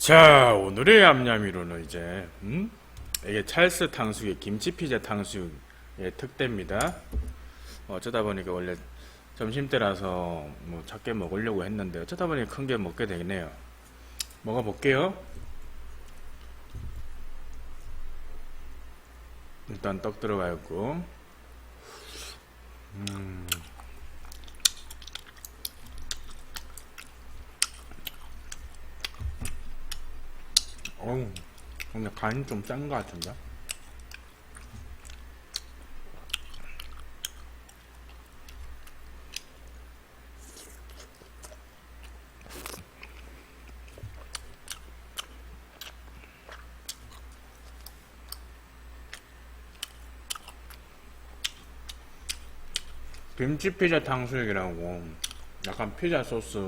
자, 오늘의 얌얌이로는 이제 음? 이게 찰스 탕수육의 김치 피자 탕수육의 특대입니다. 어쩌다 보니까 원래 점심 때라서 뭐 작게 먹으려고 했는데 어쩌다 보니 큰 게 먹게 되네요. 먹어볼게요. 일단 떡 들어가 있고, 음. 어우, 근데 간이 좀짠것 같은데? 김치 피자 탕수육이라고 약간 피자 소스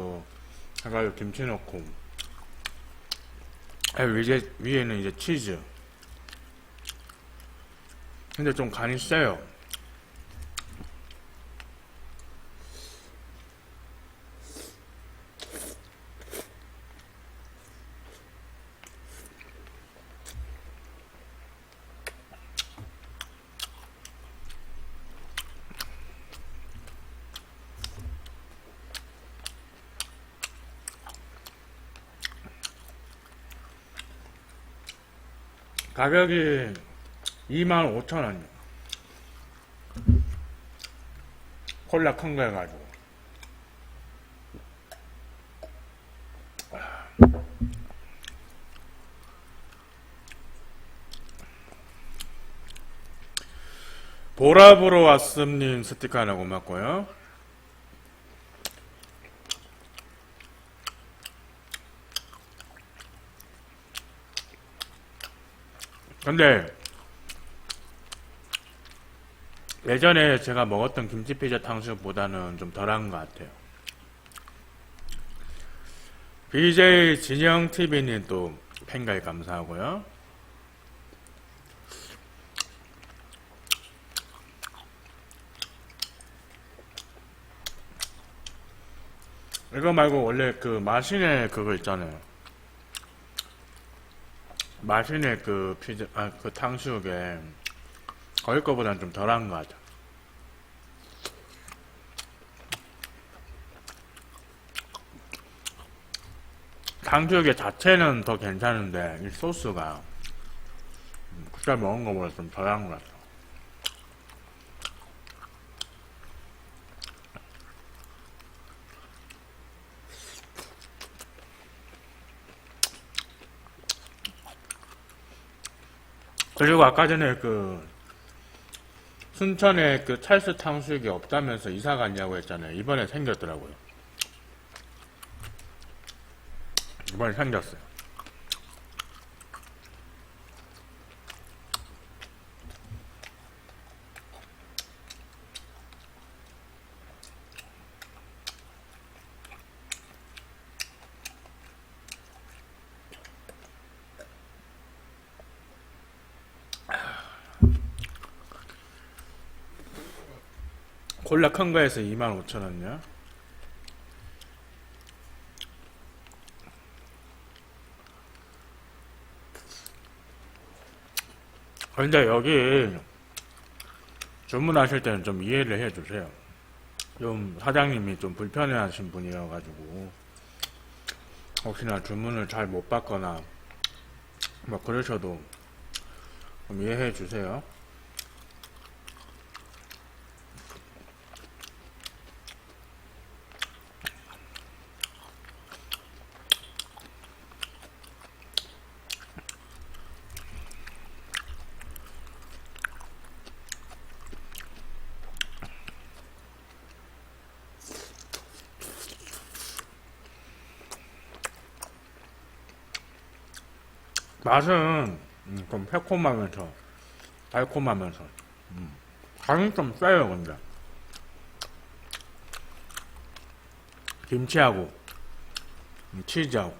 해가지고 김치 넣고 아, 위에, 위에는 이제 치즈. 근데 좀 간이 세요. 가격이 25,000원이요. 콜라 큰 거 해가지고. 보라 보러 왔음님 스티커 하나 고맙고요. 근데 예전에 제가 먹었던 김치 피자 탕수육보다는 좀 덜한 것 같아요. BJ 진영 TV님 또 팬가입 감사하고요. 이거 말고 원래 그 마신의 그거 있잖아요. 마신의 그 피자, 아, 그 탕수육에 거기 거보다는 좀 덜한 것 같아. 탕수육의 자체는 더 괜찮은데, 이 소스가, 음, 그때 먹은 거보다 좀 덜한 것 같아. 그리고 아까 전에 그 순천에 그 찰스 탕수육이 없다면서 이사 갔냐고 했잖아요. 이번에 생겼더라고요. 이번에 생겼어요. 콜라 큰 거에서 25,000원이요. 근데 여기 주문하실 때는 좀 이해를 해 주세요. 좀 사장님이 좀 불편해 하신 분이어가지고 혹시나 주문을 잘 못 받거나 뭐 그러셔도 좀 이해해 주세요. 맛은 음, 좀 새콤하면서 달콤하면서 음, 간이 좀 세요 근데. 김치하고 음, 치즈하고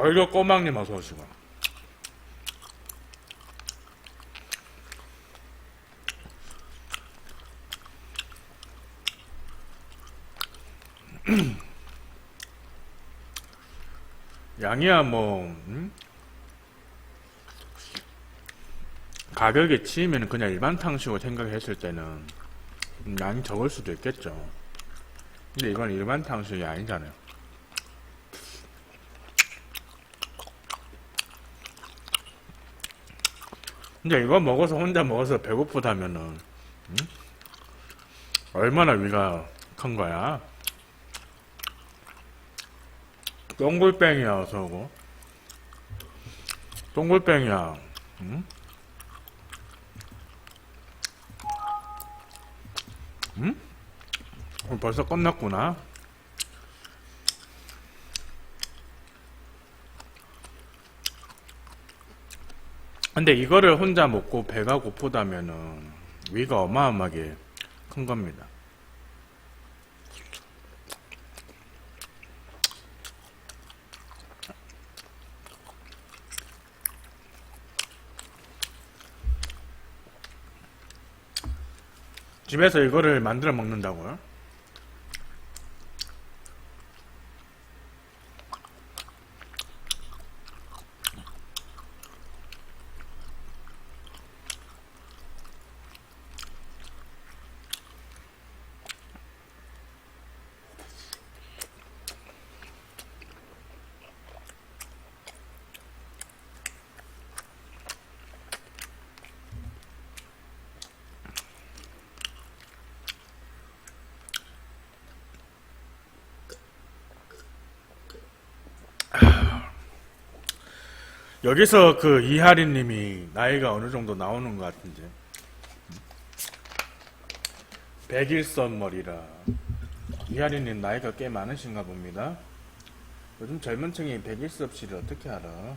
얼려 꼬막님 어서 오시고. 양이야 뭐 음? 가격에 치이면 그냥 일반 탕수육 생각했을 때는 음, 양이 적을 수도 있겠죠. 근데 이건 일반 탕수육이 아니잖아요. 근데 이거 먹어서 혼자 먹어서 배고프다면은 음? 얼마나 위가 큰 거야? 동글뱅이야 어서 오고 동글뱅이야 응? 응? 어, 벌써 끝났구나 근데 이거를 혼자 먹고 배가 고프다면은 위가 어마어마하게 큰 겁니다 집에서 이거를 만들어 먹는다고요? 여기서 그 이하리님이 나이가 어느 정도 나오는 것 같은데. 백일선 머리라. 이하리님 나이가 꽤 많으신가 봅니다. 요즘 젊은 층이 백일섭 씨를 어떻게 알아?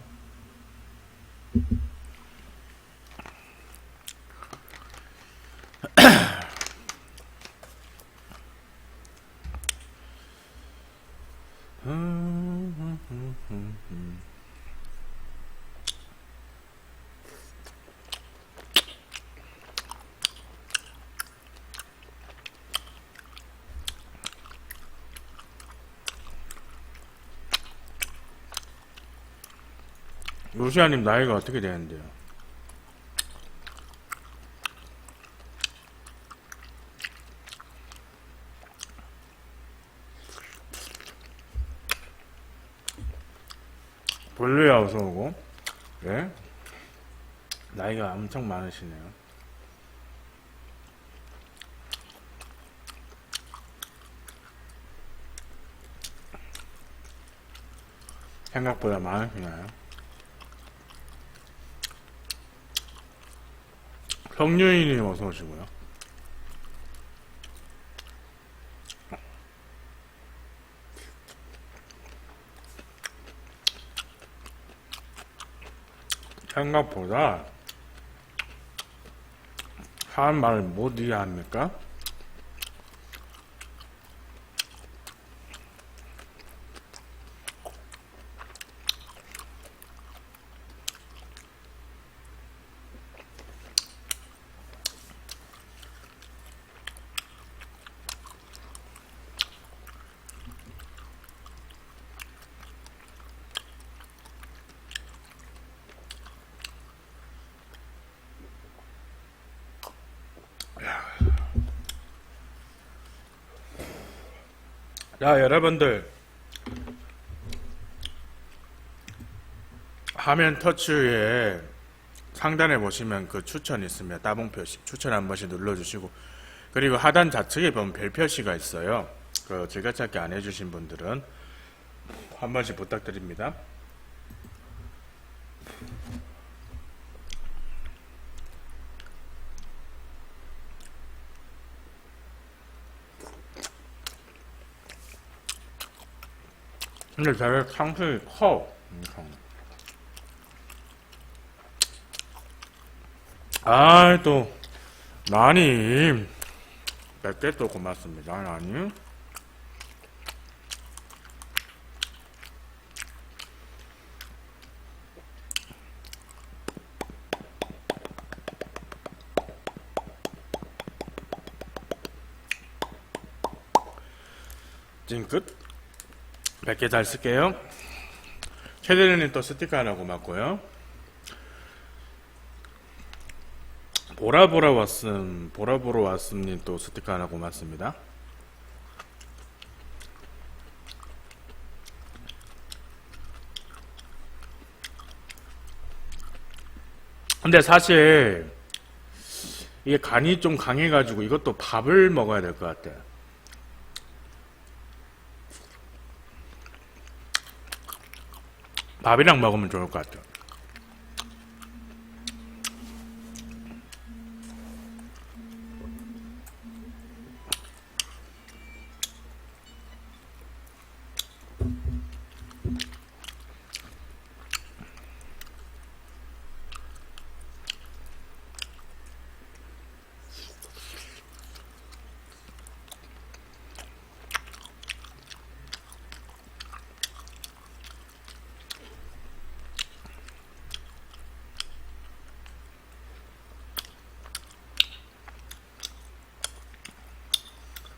루시아님 나이가 어떻게 되는데요? 볼루야 어서 오고 예? 나이가 엄청 많으시네요 생각보다 많으시나요? 정유인님 어서 오시고요. 생각보다 하는 말을 못 이해합니까? 자, 여러분들. 화면 터치에 상단에 보시면 그 추천 있으면 따봉 표시, 추천 한 번씩 눌러주시고, 그리고 하단 좌측에 보면 별 표시가 있어요. 그 즐겨찾기 안 해주신 분들은 한 번씩 부탁드립니다. 근데 되게 상승이 커. 엄청. 아, 또, 나님. 100개 또 고맙습니다, 나님. 찡끗? 100개 잘 쓸게요. 최대리님 또 스티커 하나 고맙고요. 보라보라 왔음 보라보라 왔음님 또 스티커 하나 고맙습니다. 근데 사실 이게 간이 좀 강해가지고 이것도 밥을 먹어야 될 것 같아. 밥이랑 먹으면 좋을 것 같아.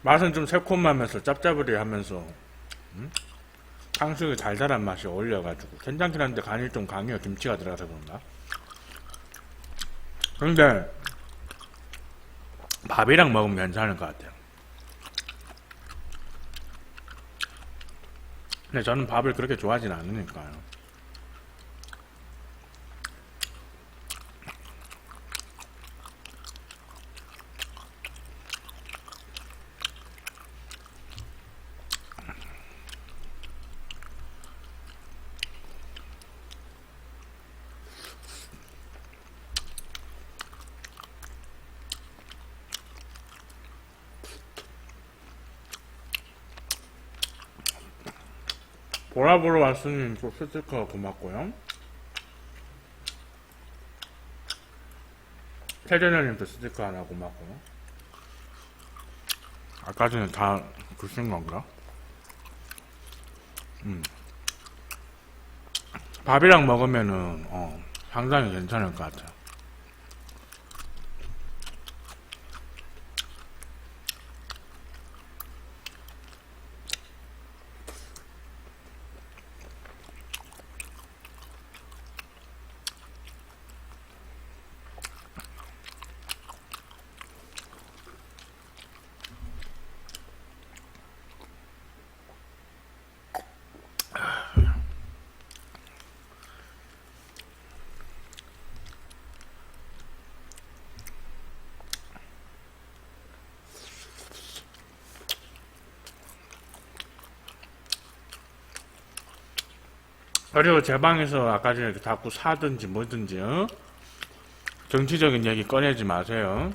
맛은 좀 새콤하면서 짭짜부리하면서 음? 탕수육이 달달한 맛이 어울려가지고. 괜찮긴 한데 간이 좀 강해요. 김치가 들어가서 그런가? 근데 밥이랑 먹으면 괜찮을 것 같아요. 근데 저는 밥을 그렇게 좋아하진 않으니까요 보라보러 왔으니 또 스티커 고맙고요. 태전현님도 스티커 하나 고맙고요. 아까 전에 다 글쓴 건가? 음. 밥이랑 먹으면은, 어, 상당히 괜찮을 것 같아요. 그리고 제 방에서 아까 전에 자꾸 사든지 뭐든지 어? 정치적인 얘기 꺼내지 마세요.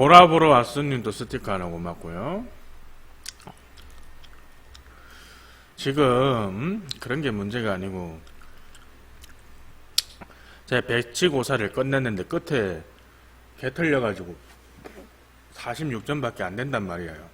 보라보러 왔으님도 스티커 하나 고맙고요. 지금 그런 게 문제가 아니고 제 배치고사를 끝냈는데 끝에 개 털려가지고 46점밖에 안 된단 말이에요.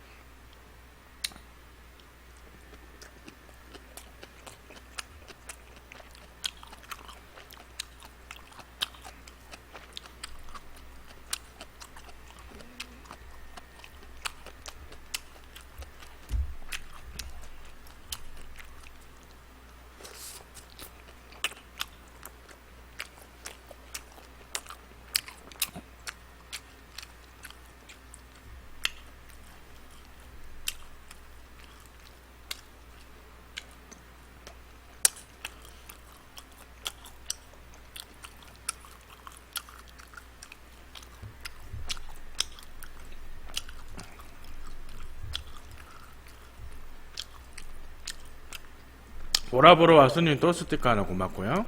보라보러 왔으니 또 스티커 하나 고맙고요.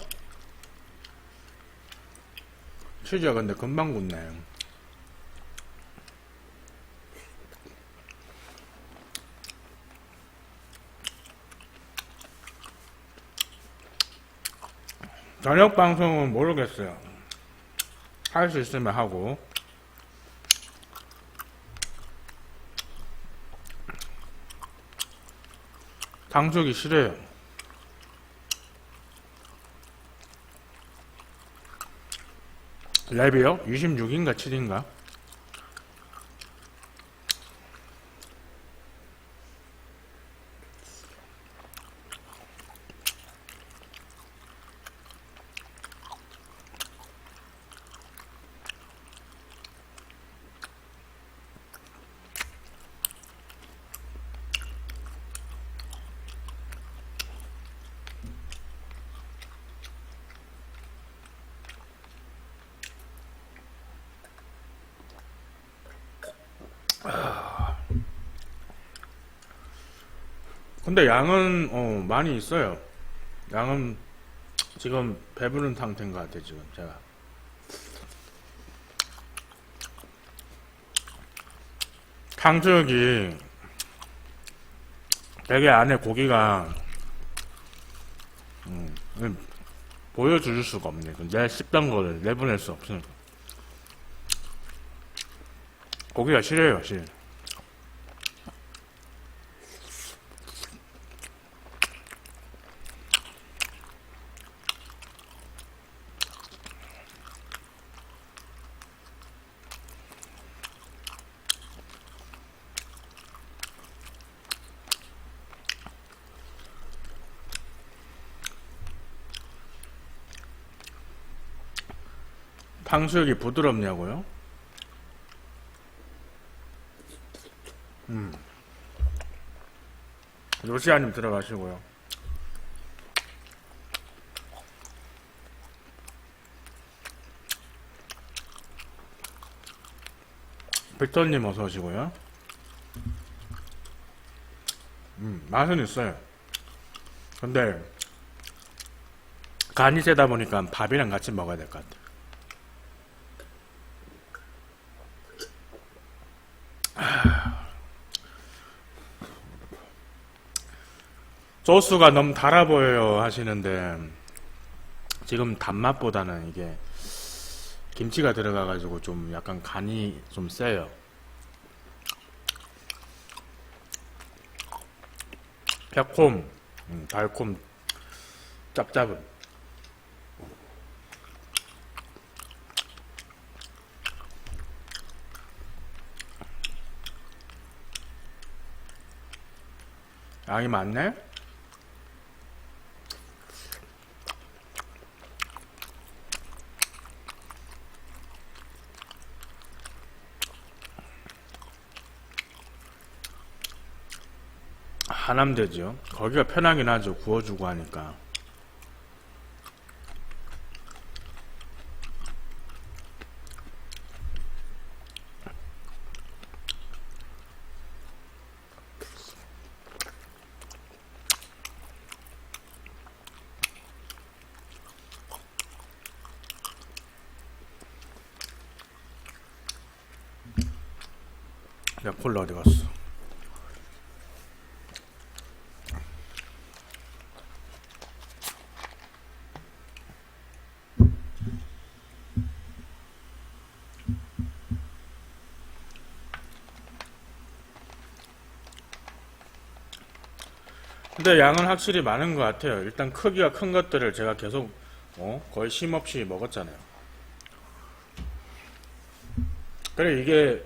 치즈가 근데 금방 굳네. 저녁 방송은 모르겠어요. 할 수 있으면 하고. 탕수육이 싫어요. 랩이요? 26인가 7인가? 근데 양은 어, 많이 있어요. 양은 지금 배부른 상태인 것 같아요. 지금 제가. 탕수육이 되게 안에 고기가 음, 음, 보여줄 수가 없네. 내 씹던 거를 내보낼 수 없으니까. 고기가 실해요, 실. 탕수육이 부드럽냐고요? 음. 요시아님 들어가시고요. 빅터님 어서 오시고요. 음, 맛은 있어요. 근데 간이 세다 보니까 밥이랑 같이 먹어야 될 것 같아요. 소스가 너무 달아 보여요 하시는데 지금 단맛보다는 이게 김치가 들어가 가지고 좀 약간 간이 좀 세요. 새콤, 음, 달콤, 짭짭은. 양이 많네? 하남되죠. 거기가 편하긴 하죠. 구워주고 하니까. 야, 콜라 어디 갔어? 근데 양은 확실히 많은 것 같아요. 일단 크기가 큰 것들을 제가 계속 어? 거의 쉼없이 먹었잖아요. 그래 이게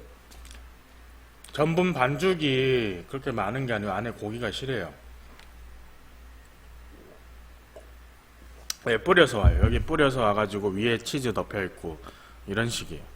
전분 반죽이 그렇게 많은 게 아니고 안에 고기가 실해요. 네, 뿌려서 와요. 여기 뿌려서 와가지고 위에 치즈 덮여 있고 이런 식이에요.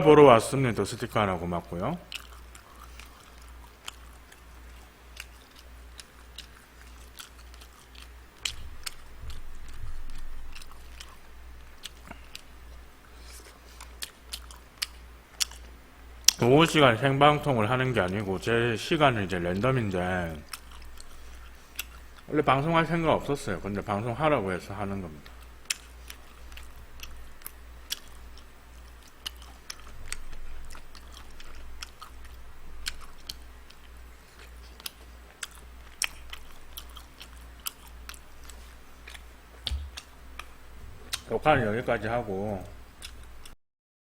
보러 왔습니다. 스티커 하나 고맙고요. 오후 시간 생방송을 하는 게 아니고 제 시간은 이제 랜덤인데 원래 방송할 생각 없었어요. 근데 방송하라고 해서 하는 겁니다. 녹화는 여기까지 하고